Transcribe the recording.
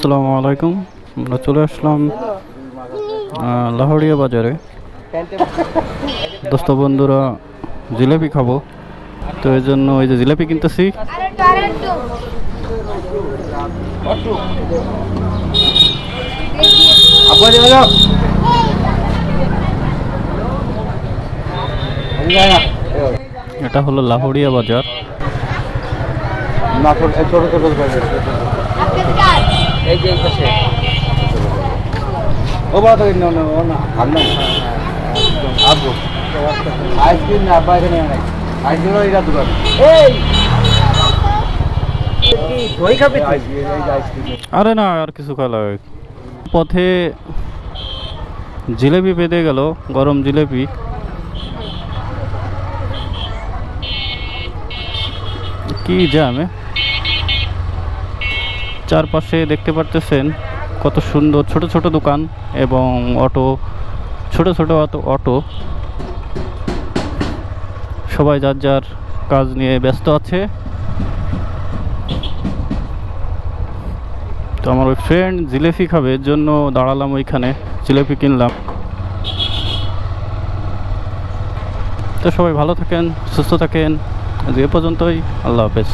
আসসালামু আলাইকুম। আমরা চলে আসলাম আহ, লাহোরিয়া বাজারে। দোস্ত বন্ধুরা জিলেপি খাব। তো এই জন্য ওই যে জিলেপি কিনতেছি। এটা হলো লাহোরিয়া বাজার। ছোট ছোট এই যে এই পাশে। ও বড় তো না না না। আর আবু আইসক্রিম না বাইরে নেই আইসক্রিম এটা দোকান এই দই খাবে আইসক্রিম এই! যে আইসক্রিম আরে না আর কিছু খাওয়া লাগে পথে জিলেপি পেতে গেল গরম জিলেপি। কি জ্যামে চারপাশে দেখতে পারতেছেন কত সুন্দর ছোট ছোট দোকান এবং অটো, ছোট ছোট অটো অটো। সবাই যার যার কাজ নিয়ে ব্যস্ত আছে। তো আমার ওই ফ্রেন্ড জিলেপি খাবে, এর জন্য দাঁড়ালাম ওইখানে, জিলেপি কিনলাম। তো সবাই ভালো থাকেন, সুস্থ থাকেন আজ এ পর্যন্তই, আল্লাহ হাফেজ।